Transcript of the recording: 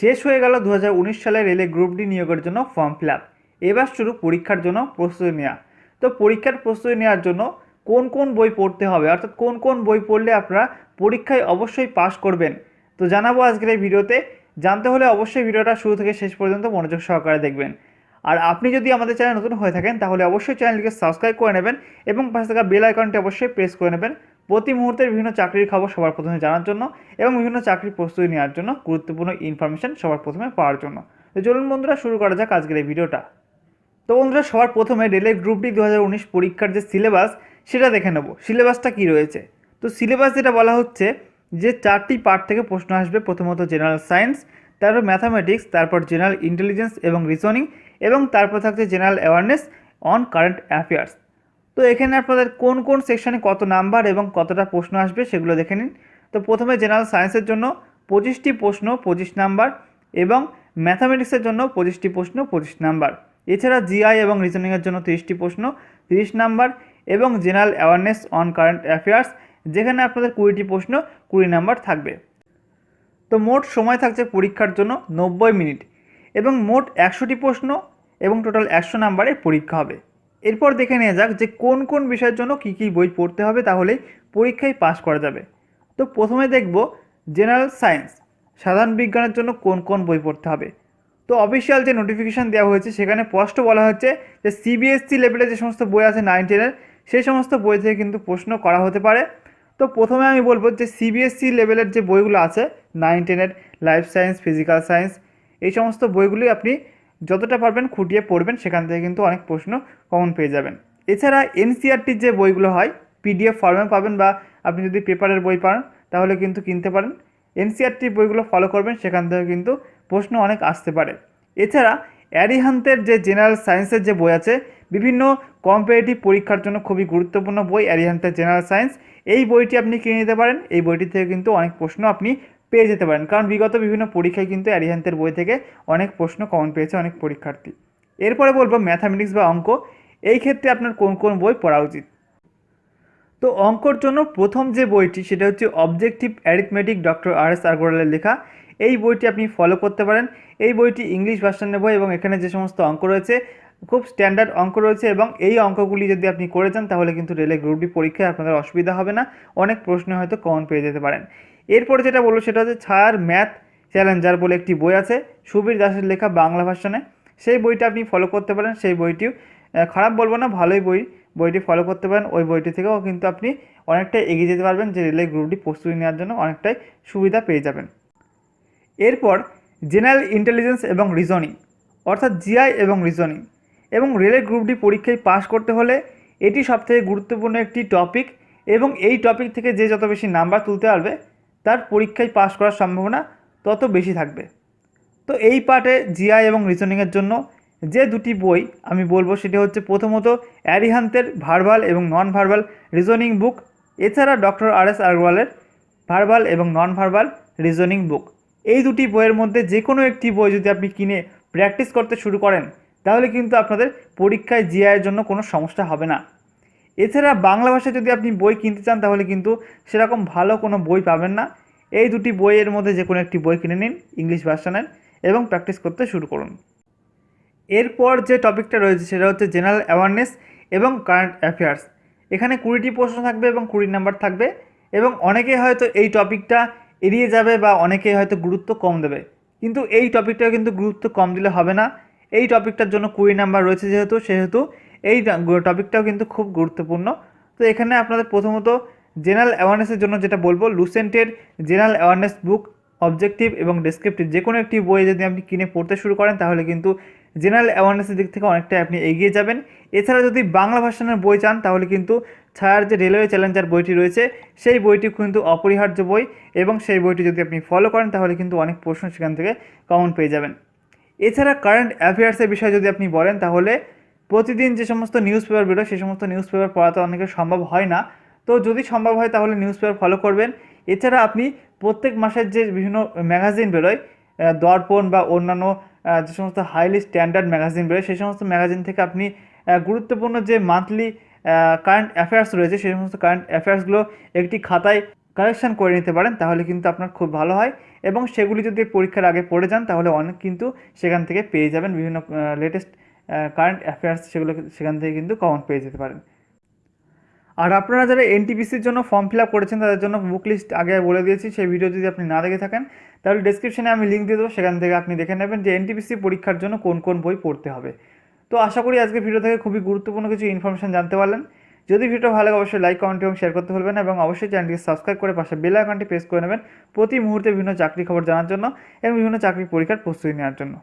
শেষ হয়ে গেল দু হাজার উনিশ সালে রেলে গ্রুপ ডি নিয়োগের জন্য ফর্ম ফিল আপ। এবার শুরু পরীক্ষার জন্য প্রস্তুতি নেওয়া তো পরীক্ষার প্রস্তুতি নেওয়ার জন্য কোন কোন বই পড়তে হবে? অর্থাৎ কোন কোন বই পড়লে আপনারা পরীক্ষায় অবশ্যই পাশ করবেন? তো জানাব আজকের এই ভিডিওতে। জানতে হলে অবশ্যই ভিডিওটা শুরু থেকে শেষ পর্যন্ত মনোযোগ সহকারে দেখবেন। আর আপনি যদি আমাদের চ্যানেল নতুন হয়ে থাকেন, তাহলে অবশ্যই চ্যানেলকে সাবস্ক্রাইব করে নেবেন এবং পাশে থাকা বেল আইকনটি অবশ্যই প্রেস করে নেবেন। প্রতি মুহূর্তের বিভিন্ন চাকরির খবর সবার প্রথমে জানার জন্য এবং বিভিন্ন চাকরির প্রস্তুতি নেওয়ার জন্য গুরুত্বপূর্ণ ইনফরমেশন সবার প্রথমে পাওয়ার জন্য। তো চলুন বন্ধুরা, শুরু করা যাক আজকের এই ভিডিওটা। তো বন্ধুরা, সবার প্রথমে রেলের গ্রুপ ডি দু হাজার উনিশ পরীক্ষার যে সিলেবাস সেটা দেখে নেব। সিলেবাসটা কী রয়েছে? তো সিলেবাস যেটা বলা হচ্ছে যে চারটি পার্ট থেকে প্রশ্ন আসবে, প্রথমত জেনারেল সায়েন্স তারপর ম্যাথামেটিক্স তারপর জেনারেল ইন্টেলিজেন্স এবং রিজনিং এবং তারপর থাকছে general awareness on current affairs তো এখানে আপনাদের কোন কোন সেকশানে কত নাম্বার এবং কতটা প্রশ্ন আসবে সেগুলো দেখে নিন। তো প্রথমে জেনারেল সায়েন্সের জন্য পঁচিশটি প্রশ্ন, পঁচিশ নাম্বার এবং ম্যাথামেটিক্সের জন্য পঁচিশটি প্রশ্ন, পঁচিশ নাম্বার এছাড়া জিআই এবং রিজনিংয়ের জন্য তিরিশটি প্রশ্ন, তিরিশ নাম্বার এবং general awareness on current affairs যেখানে আপনাদের কুড়িটি প্রশ্ন, কুড়ি নাম্বার থাকবে। তো মোট সময় থাকছে পরীক্ষার জন্য নব্বই মিনিট এবং মোট একশোটি প্রশ্ন এবং টোটাল একশো নাম্বারের পরীক্ষা হবে। এরপর দেখে নেওয়া যাক যে কোন কোন বিষয়ের জন্য কী কী বই পড়তে হবে তাহলেই পরীক্ষায় পাশ করা যাবে। তো প্রথমে দেখব জেনারেল সায়েন্স, সাধারণ বিজ্ঞানের জন্য কোন কোন বই পড়তে হবে। তো অফিসিয়াল যে নোটিফিকেশান দেওয়া হয়েছে সেখানে স্পষ্ট বলা হচ্ছে যে সিবিএসসি লেভেলে যে সমস্ত বই আছে নাইন টেনের, সেই সমস্ত বই থেকে কিন্তু প্রশ্ন করা হতে পারে। তো প্রথমে আমি বলব যে সিবিএসসি লেভেলের যে বইগুলো আছে, নাইন টেনের, লাইফ সায়েন্স, ফিজিক্যাল সায়েন্স, এই সমস্ত বইগুলি আপনি যতটা পারবেন খুঁটিয়ে পড়বেন, সেখান থেকে কিন্তু অনেক প্রশ্ন কমন পেয়ে যাবেন। এছাড়া এনসিআরটির যে বইগুলো হয় পিডিএফ ফর্মে পাবেন বা আপনি যদি পেপারের বই পান, তাহলে কিন্তু কিনতে পারেন। এনসিআরটির বইগুলো ফলো করবেন, সেখান থেকে কিন্তু প্রশ্ন অনেক আসতে পারে। এছাড়া অ্যারিহান্তের যে জেনারেল সায়েন্সের যে বই আছে, বিভিন্ন কম্পারেটিভ পরীক্ষার জন্য খুবই গুরুত্বপূর্ণ বই অ্যারিহান্তের জেনারেল সায়েন্স এই বইটি আপনি কিনে নিতে পারেন, এই বইটি থেকে কিন্তু অনেক প্রশ্ন আপনি পেয়ে যেতে পারেন। কারণ বিগত বিভিন্ন পরীক্ষায় কিন্তু অ্যারিহান্তের বই থেকে অনেক প্রশ্ন কমন পেয়েছে অনেক পরীক্ষার্থী। এরপরে বলব ম্যাথামেটিক্স বা অঙ্ক, এই ক্ষেত্রে আপনার কোন কোন বই পড়া উচিত? তো অঙ্কর জন্য প্রথম যে বইটি, সেটা হচ্ছে objective arithmetic doctor R S আগরওয়ালের লেখা। এই বইটি আপনি ফলো করতে পারেন। এই বইটি ইংলিশ ভার্সানের বই এবং এখানে যে সমস্ত অঙ্ক রয়েছে, খুব স্ট্যান্ডার্ড অঙ্ক রয়েছে এবং এই অঙ্কগুলি যদি আপনি করে যান, তাহলে কিন্তু রেলে গ্রুপ ডি পরীক্ষায় আপনাদের অসুবিধা হবে না। অনেক প্রশ্ন হয়তো কমন পেয়ে যেতে পারেন। এরপরে যেটা বলব সেটা হচ্ছে ছায়ার ম্যাথ চ্যালেঞ্জার বলে একটি বই আছে, সুবীর দাসের লেখা বাংলা ভার্সনে। সেই বইটা আপনি ফলো করতে পারেন, সেই বইটিও। খারাপ বলব না, ভালোই বই। বইটি ফলো করতে পারেন, ওই বইটি থেকেও কিন্তু আপনি অনেকটাই এগিয়ে যেতে পারবেন, যে রেলের গ্রুপটি প্রস্তুতি নেওয়ার জন্য অনেকটাই সুবিধা পেয়ে যাবেন। এরপর জেনারেল ইন্টেলিজেন্স এবং রিজনিং, অর্থাৎ জিআই এবং রিজনিং। এবং রেলের গ্রুপ ডি পরীক্ষায় পাশ করতে হলে এটি সবথেকে গুরুত্বপূর্ণ একটি টপিক এবং এই টপিক থেকে যে যত বেশি নাম্বার তুলতে পারবে তার পরীক্ষায় পাশ করার সম্ভাবনা তত বেশি থাকবে। তো এই পার্টে জিআই এবং রিজনিংয়ের জন্য যে দুটি বই আমি বলব সেটি হচ্ছে প্রথমত অ্যারিহান্তের ভার্বাল এবং নন ভার্বাল রিজনিং বুক এছাড়া ডক্টর আর এস আগরওয়ালের ভার্বাল এবং নন ভার্বাল রিজনিং বুক এই দুটি বইয়ের মধ্যে যে কোনো একটি বই যদি আপনি কিনে প্র্যাকটিস করতে শুরু করেন, তাহলে কিন্তু আপনাদের পরীক্ষায় জিআইয়ের জন্য কোনো সমস্যা হবে না। এছাড়া বাংলা ভাষায় যদি আপনি বই কিনতে চান, তাহলে কিন্তু সেরকম ভালো কোনো বই পাবেন না। এই দুটি বইয়ের মধ্যে যে কোনো একটি বই কিনে নিন ইংলিশ ভার্সনের এবং প্র্যাকটিস করতে শুরু করুন। এরপর যে টপিকটা রয়েছে, সেটা হচ্ছে জেনারেল অ্যাওয়ারনেস এবং কারেন্ট অ্যাফেয়ার্স এখানে কুড়িটি প্রশ্ন থাকবে এবং কুড়ি নাম্বার থাকবে, এবং অনেকে হয়তো এই টপিকটা এড়িয়ে যাবে বা অনেকে হয়তো গুরুত্ব কম দেবে। কিন্তু এই টপিকটা কিন্তু গুরুত্ব কম দিলে হবে না। এই টপিকটার জন্য কুড়ি নাম্বার রয়েছে যেহেতু, সেহেতু এই টপিকটাও কিন্তু খুব গুরুত্বপূর্ণ। তো এখানে আপনাদের প্রথমত জেনারেল অ্যাওয়ারনেসের জন্য যেটা বলব লুসেন্টের জেনারেল অ্যাওয়ারনেস বুক অবজেক্টিভ এবং ডেসক্রিপটিভ যে কোনো একটি বই যদি আপনি কিনে পড়তে শুরু করেন, তাহলে কিন্তু জেনারেল অ্যাওয়ারনেসের দিক থেকে অনেকটাই আপনি এগিয়ে যাবেন। এছাড়া যদি বাংলা ভাষানের বই চান, তাহলে কিন্তু ছায়ার যে রেলওয়ে চ্যালেঞ্জার বইটি রয়েছে, সেই বইটি কিন্তু অপরিহার্য বই এবং সেই বইটি যদি আপনি ফলো করেন, তাহলে কিন্তু অনেক প্রশ্ন সেখান থেকে কমন পেয়ে যাবেন। এছাড়া কারেন্ট অ্যাফেয়ার্সের বিষয়ে যদি আপনি বলেন, তাহলে প্রতিদিন যে সমস্ত নিউজ পেপার বেরোয়, সেই সমস্ত নিউজ পেপার পড়া তো অনেকের সম্ভব হয় না। তো যদি সম্ভব হয়, তাহলে নিউজ পেপার ফলো করবেন। এছাড়া আপনি প্রত্যেক মাসের যে বিভিন্ন ম্যাগাজিন বেরোয় দর্পণ বা অন্যান্য যে সমস্ত হাইলি স্ট্যান্ডার্ড ম্যাগাজিন বেরোয়, সেই সমস্ত ম্যাগাজিন থেকে আপনি গুরুত্বপূর্ণ যে মান্থলি কারেন্ট অ্যাফেয়ার্স রয়েছে, সেই সমস্ত কারেন্ট অ্যাফেয়ার্সগুলো একটি খাতায় কালেকশন করে নিতে পারেন, তাহলে কিন্তু আপনার খুব ভালো হয়। এবং সেগুলি যদি পরীক্ষার আগে পড়ে যান, তাহলে অনেক কিন্তু সেখান থেকে পেয়ে যাবেন বিভিন্ন লেটেস্ট কারেন্ট অ্যাফেয়ার্স সেগুলো সেখান থেকে কিন্তু কমন পেয়ে যেতে পারেন। আর আপনারা যারা এনটিপিসির জন্য ফর্ম ফিল আপ করেছেন, তাদের জন্য বুক লিস্ট আগে বলে দিয়েছি, সেই ভিডিও যদি আপনি না দেখে থাকেন, তাহলে ডিসক্রিপশনে আমি লিঙ্ক দিয়ে দেবো, সেখান থেকে আপনি দেখে নেবেন যে এনটিপিসি পরীক্ষার জন্য কোন কোন বই পড়তে হবে। তো আশা করি আজকে ভিডিও থেকে খুবই গুরুত্বপূর্ণ কিছু ইনফরমেশন জানতে পারলেন। যদি ভিডিও ভালো লাগে, অবশ্যই লাইক কমেন্ট এবং শেয়ার করতে ভুলবেন এবং অবশ্যই চ্যানেলটিকে সাবস্ক্রাইব করে পাশে বেল আইকনটি প্রেস করে নেবেন প্রতি মুহূর্তে বিভিন্ন চাকরি খবর জানার জন্য এবং বিভিন্ন চাকরি পরীক্ষার প্রস্তুতি নেওয়ার জন্য।